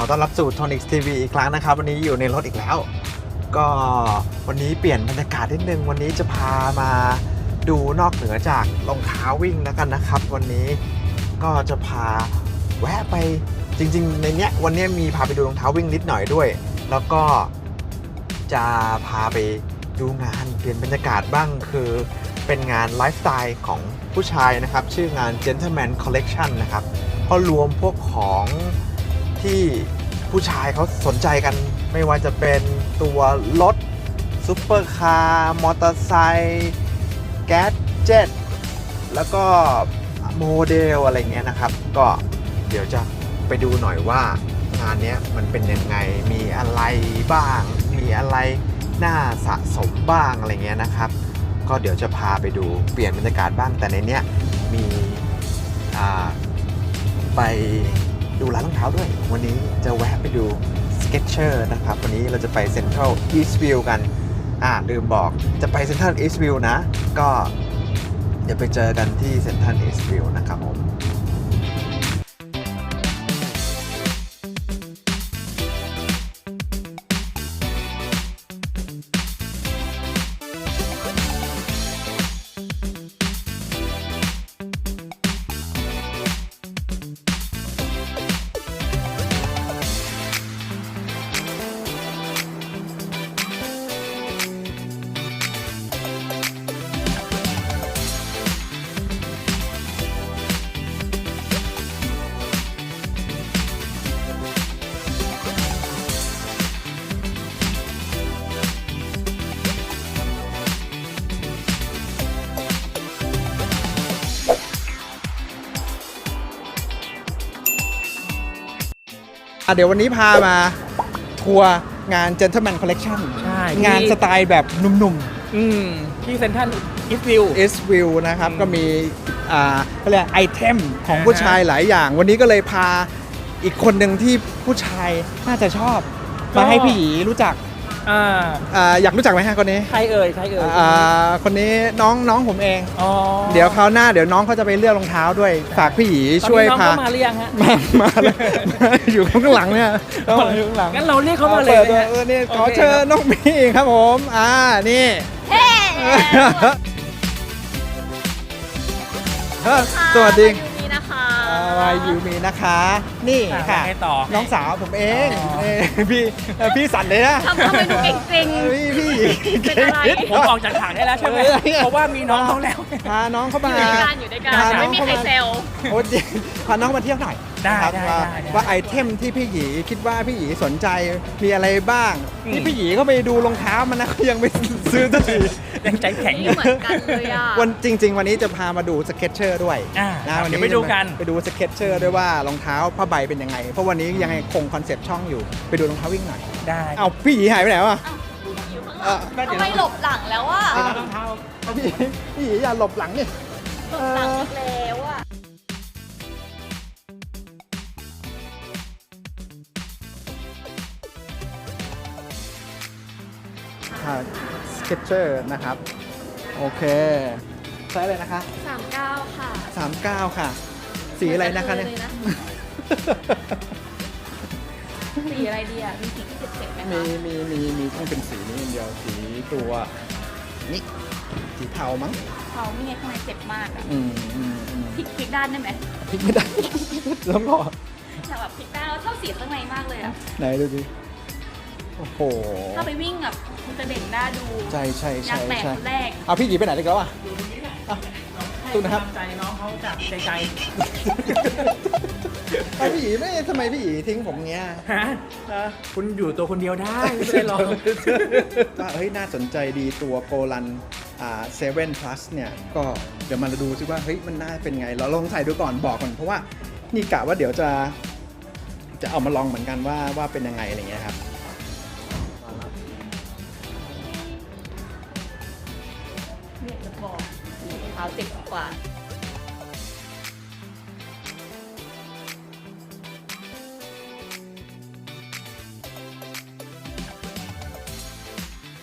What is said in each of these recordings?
ขอต้อนรับสู่ Tonics TV อีกครั้งนะครับ วันนี้อยู่ในรถอีกแล้ว ก็วันนี้เปลี่ยนบรรยากาศนิดนึง วันนี้จะพามาดูนอกเหนือจากรองเท้าวิ่งแล้วกันนะครับ วันนี้ก็จะพาแวะไปจริง ๆ ในเนี้ยวันนี้มีพาไปดูรองเท้าวิ่งนิดหน่อยด้วย แล้วก็จะพาไปดูงานเปลี่ยนบรรยากาศบ้างคือเป็นงานไลฟ์สไตล์ของผู้ชายนะครับ ชื่องาน Gentleman Collection นะครับก็รวมพวกของ ที่ผู้ชายเขาสนใจกัน ไม่ว่าจะเป็นตัวรถซุปเปอร์คาร์มอเตอร์ไซค์แก๊สเจ็ตแล้วก็โมเดลอะไรเงี้ยนะครับ ก็เดี๋ยวจะไปดูหน่อยว่างานเนี้ยมันเป็นยังไงมีอะไรบ้าง มีอะไรน่าสะสมบ้างอะไรเงี้ยนะครับ ก็เดี๋ยวจะพาไปดูเปลี่ยนบรรยากาศบ้างแต่ในเนี้ยมีไป ดูร้านรองเท้าด้วย วันนี้จะแวะไปดู Sketcher นะครับ วันนี้เราจะไปเซ็นทรัลอีสต์วิวกัน อ่าลืมบอกจะไปเซ็นทรัลอีสต์วิวนะ ก็เดี๋ยวไปเจอกันที่เซ็นทรัลอีสต์วิวนะครับผม อะเดี๋ยววันนี้พามาทัวร์งาน Gentleman Collection ใช่งานสไตล์แบบหนุ่มอืมที่เซนทันอิสวิว ๆ S View นะครับ อืมก็มีอ่าเขาเรียกไอเทมของอ่าฮะ ผู้ชายหลายอย่าง วันนี้ก็เลยพาอีกคนหนึ่งที่ผู้ชายน่าจะชอบ มาให้พี่หยีรู้จัก อ่าอ่าอยากรู้จักไหมฮะคนนี้ใครเอ่ยใครเอ่ยอ่าคนนี้น้องน้องผมเอง อ๋อเดี๋ยวคราวหน้าเดี๋ยวน้องเขาจะไปเลือกรองเท้าด้วยฝากพี่หยีตอนช่วยนี้น้องพา เข้ามาหรือยังฮะ มามาเลยอยู่ข้างหลังเนี่ยน้องอยู่ข้างหลังงั้นเราเรียกเขามาเลยปิดไหมฮะเออนี่ขอโอเคเชิญน้องมีครับผม อ่า นี่เฮ้ยสวัสดี ยูมีนะคะวายูมีนะคะ นี่อะค่ะไงต่อ น้องสาวผมเองอ๋อนี่พี่เอ่อพี่สั่นเลยนะทำทำไมดูเกรงเออพี่พี่เป็นอะไร ผมออกจากถังได้แล้วใช่ไหมเออเพราะว่ามีน้องเขาแล้ว พาน้องเข้าๆมา อยู่ด้วยกันอยู่ด้วยกันพาน้องไม่มีใครเข้ามาเซล โอ้ยพาน้องมาเที่ยวหน่อยได้นะครับได้ว่าได้ได้ว่าไอเทมที่พี่หยีคิดว่าพี่หยีสนใจมีอะไรบ้างอืม นี่พี่หยีก็ไปดูรองเท้ามันนะก็ยังไม่ซื้อสักที ยังใจแข็งอนี่ยู่ เหมือนกันเลยอะ วันจริง ๆ วันนี้จะพามาดูสเก็ตเชอร์ด้วยอ่านะครับวันเดี๋นี้ยวไปดูกัน ไปดูสเก็ตเชอร์ด้วยว่ารองเท้าผ้าใบเป็นยังไง เพราะวันนี้ยังไงคงคอนเซปต์ช่องอยู่ ไปดูรองเท้าวิ่งหน่อย ได้เอาพี่หยีหายไปไหนวะอยู่ข้างหเอ่ลัองทำไมหลบหลังแล้วอะเดี๋ยวนะรองเท้าพี่หยีพี่หยีอย่าหลบหลังนี่หลบหลังอีกแล้ สเก็ตเชอร์นะครับ โอเคไซส์อะไรนะคะ สามเก้าค่ะ39 ค่ะ สีอะไรนะคะเนี่ยลสีอะไรดีอะ มีสีที่เจ็บๆไหมมีคะมีมีมีต้องเป็นสีนี้อย่างเดียวสีตัวนี่สีเทามั้งเขาไม่ไงข้างในเจ็บมากอะอืมอืมอืมพลิกพลิกด้านได้ไหมพลิกไม่ได้ ต้องรอแต่แบบพลิกด้านแล้วชอบสีข้างในมากเลยอะ ไหนดูดิ โอ้โห ถ้าไปวิ่งแบบมันจะเด่นหน้าดูใช่ใช่อยาใช่กแตกใช่คนแรกเอาพี่หยีไปไหนเลยแล้วอะ อยู่ตรงนี้แหละอะตู้นะครับให้กำลังใจน้องเขาจากใจใจเอาพี่หยีไม่ทำไมพี่หยีทิ้งผมเงี้ยฮะคุณอยู่ตัวคนเดียวได้ ไม่ใช่หรอกว่าเฮ้ยน่าสนใจดีตัวโกลันอ่าเซเว่นพลัสเนี่ย ก็เดี๋ยวมาดูซิว่าเฮ้ยมันน่าเป็นไง เราลองใส่ดูก่อนบอกก่อนเพราะว่านี่กะว่าเดี๋ยวจะ จะเอามาลองเหมือนกันว่าว่าเป็นยังไงอะไรเงี้ยครับ เนี่ยจะบอกเท้าเจ็บกว่า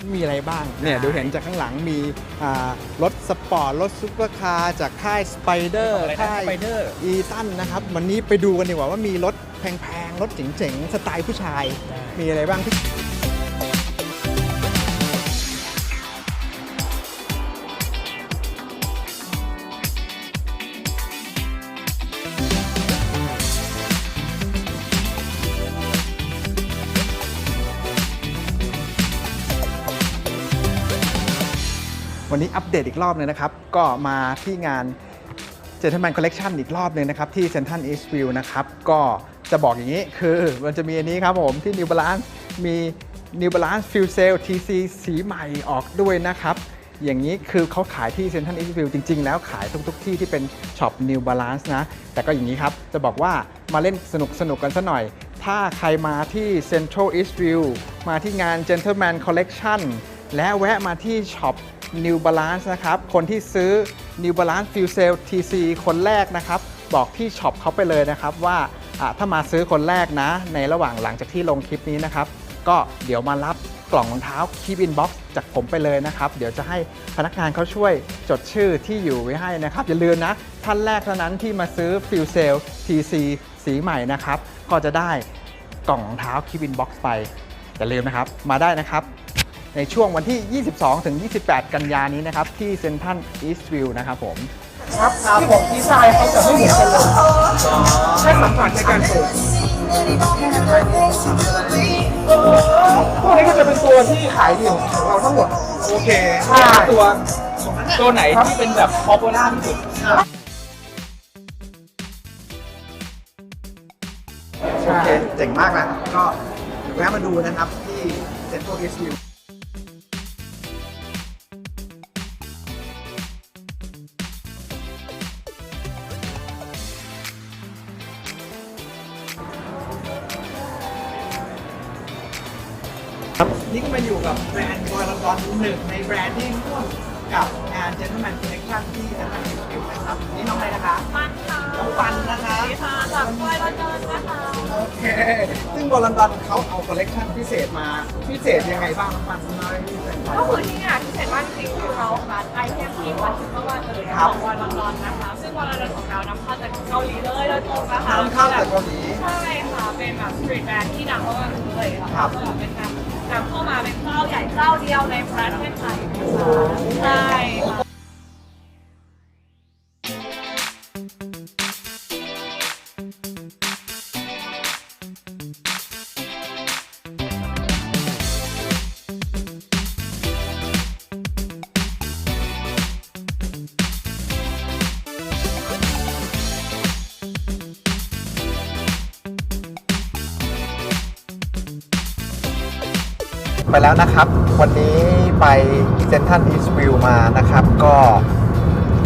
คมีอะไรบ้างเนี่ยดูเห็นจากข้างหลังมีอ่ารถสปอร์ต รถซุปเปอร์คาร์จากค่ายสไปเดอร์อะไรนะค่ายสไปเดอร์อีตันนะครับ วันนี้ไปดูกันดีกว่าว่ามีรถแพงๆ รถเจ๋งๆ สไตล์ผู้ชาย มีอะไรบ้างพี่ วันนี้อัปเดตอีกรอบเลยนะครับ ก็มาที่งาน Gentleman Collection อีกรอบหนึงนะครับ ที่ Central Eastview นะครับ ก็จะบอกอย่างนี้คือมันจะมีอันนี้ครับผมที่ New Balance มี New Balance Fuel Cell TC สีใหม่ออกด้วยนะครับ อย่างนี้คือเขาขายที่ Central Eastview จริง ๆ แล้วขายทุก ๆ ที่ที่เป็นช็อป New Balance นะ แต่ก็อย่างนี้ครับ จะบอกว่ามาเล่นสนุกสนุกกันซะหน่อย ถ้าใครมาที่ Central Eastview มาที่งาน Gentleman Collection และแวะมาที่ช็อป New Balance นะครับ คนที่ซื้อ New Balance Fuel Cell TC คนแรกนะครับ บอกที่ช็อปเขาไปเลยนะครับว่าถ้ามาซื้อคนแรกนะ ในระหว่างหลังจากที่ลงคลิปนี้นะครับ ก็เดี๋ยวมารับกล่องรองเท้า Keep In Box จากผมไปเลยนะครับ เดี๋ยวจะให้พนักงานเขาช่วยจดชื่อที่อยู่ไว้ให้นะครับ อย่าลืมนะ ท่านแรกเท่านั้นที่มาซื้อ Fuel Cell TC สีใหม่นะครับ ก็จะได้กล่องรองเท้า Keep In Box ไป อย่าลืมนะครับ มาได้นะครับ ในช่วงวันที่ 22 ถึง 28 กันยานี้นะครับ ที่เซ็นทรัลอีสต์วิวนะครับผม ครับครับผมดีไซน์เขาจะไม่เหมือนกันเลยแค่สัมผัสในการปลูกพวกนี้ก็จะเป็นตัวที่ขายดีของเราทั้งหมด โอเคใช่ตัวตัวไหนที่เป็นแบบพอปูล่าที่สุดโอเคเจ๋งมากนะก็เดี๋ยวแวะมาดูนะครับที่เซ็นทรัลอีสต์วิว นี่ก็มาอยู่กับแบรนด์บอยลอนดอนหนึ่งในแบรนด์ที่ร่วมกับงาน Gentleman Collection ที่เซ็นทรัลอีสต์วิวนะครับนี่น้องอะไรนะคะปันค่ะน้องปันนะคะสวัสดีค่ะจากบอยลอนดอนนะคะโอเคซึ่งบอลลอนดอนเขาเอาคอลเลกชันพิเศษมาพิเศษยังไงบ้างน้องปันน้อยพิเศษก็คือที่เนี่ยพิเศษมากจริงๆคือเขาคัดไอเทมที่วัดถึงว่าเลยของบอยลอนดอนนะคะ ซึ่งบอยลอนดอนของเรานำเข้าจากเกาหลีเลยโดยตรงนะคะนำเข้าจากเกาหลีใช่ค่ะเป็นแบบสตรีทแบรนด์ที่ดังมากๆเลยครัค่ะบก็แบบเป็น การนำเข้ามาเป็นเจ้าใหญ่เจ้าเดียวในประเทศไทย ไปแล้วนะครับ วันนี้ไปเซนทันอีสต์วิวมานะครับ ก็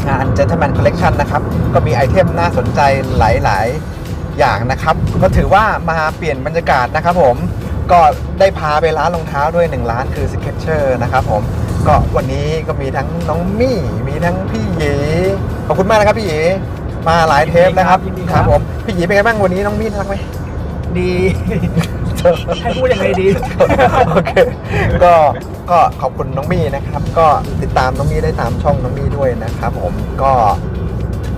งาน Gentleman Collection นะครับ ก็มีไอเทมน่าสนใจหลาย ๆ อย่างนะครับ ก็ถือว่ามาเปลี่ยนบรรยากาศนะครับผมก็ได้พาไปร้านรองเท้าด้วย 1 ร้านคือ Skechers นะครับผมก็วันนี้ก็มีทั้งน้องมี่ มีทั้งพี่หยีขอบคุณมากนะครับพี่หยีมาหลายเทปนะครับยินดีคครัรับบผมพี่หยีเป็นไงบ้างวันนี้น้องมี่น่ารักไหมดี ให้พูดยังไงดี โอเค ก็ก็ขอบคุณน้องมี่นะครับ ก็ติดตามน้องมี่ได้ตามช่องน้องมี่ด้วยนะครับ ผมก็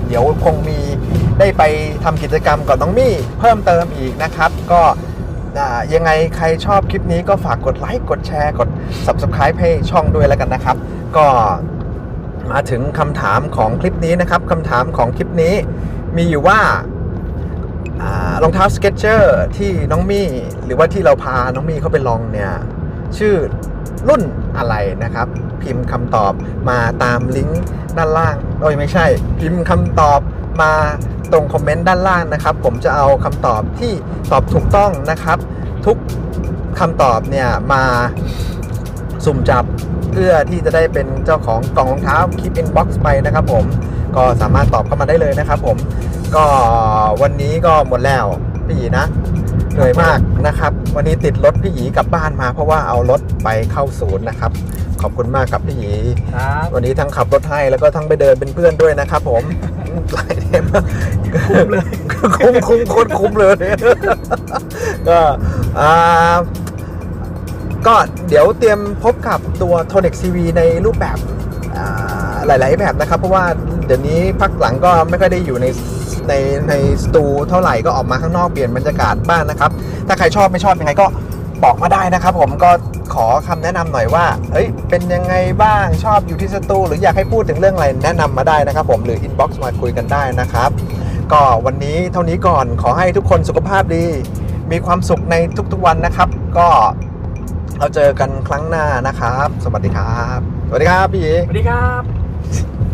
เดี๋ยวคงมีได้ไปทำกิจกรรมกับน้องมี่เพิ่มเติมอีกนะครับ ก็อ่ายังไงใครชอบคลิปนี้ก็ฝากกดไลค์กดแชร์กด Subscribe ให้ช่องด้วยแล้วกันนะครับ ก็มาถึงคำถามของคลิปนี้นะครับคำถามของคลิปนี้มีอยู่ว่าอา รองเท้าสเก็ตเจอร์ที่น้องมี่หรือว่าที่เราพาน้องมี่เข้าไปลองเนี่ย ชื่อรุ่นอะไรนะครับ พิมพ์คำตอบมาตามลิงก์ด้านล่างโอ้ยไม่ใช่ พิมพ์คำตอบมาตรงคอมเมนต์ด้านล่างนะครับ ผมจะเอาคำตอบที่ตอบถูกต้องนะครับ ทุกคำตอบเนี่ยมาสุ่มจับเพื่อที่จะได้เป็นเจ้าของกล่องรองเท้า Keep in Box ไปนะครับผมก็สามารถตอบเข้ามาได้เลยนะครับผม ก็วันนี้ก็หมดแล้วพี่หยีนะเหนื่อยมากนะครับ วันนี้ติดรถพี่หยีกลับบ้านมา เพราะว่าเอารถไปเข้าศูนย์นะครับ ขอบคุณมากครับพี่หยีครับวันนี้ทั้งขับรถให้แล้วก็ทั้งไปเดินเป็นเพื่อนด้วยนะครับ ผมหลายเทมมากคุ้มเลยคุ้มคุ้มโคตรคุ้มเลยก็อ่าก็เดี๋ยวเตรียมพบกับตัว t o n i c CV ในรูปแบบอ่าหลาย ๆ แบบนะครับ เพราะว่าเดี๋ยวนี้พักหลังก็ไม่ค่อยได้อยู่ใน ในในสตูเท่าไหร่ก็ออกมาข้างนอกเปลี่ยนบรรยากาศบ้างนะครับ ถ้าใครชอบไม่ชอบยังไงก็บอกมาได้นะครับ ผมก็ขอคำแนะนำหน่อยว่าเฮ้ยเป็นยังไงบ้างชอบอยู่ที่สตูหรืออยากให้พูดถึงเรื่องอะไรแนะนำมาได้นะครับ ผมหรือ inbox มาคุยกันได้นะครับ ก็วันนี้เท่านี้ก่อนขอให้ทุกคนสุขภาพดี มีความสุขในทุกๆวันนะครับ ก็เราเจอกันครั้งหน้านะครับ สวัสดีครับ สวัสดีครับพี่สวัสดีครับ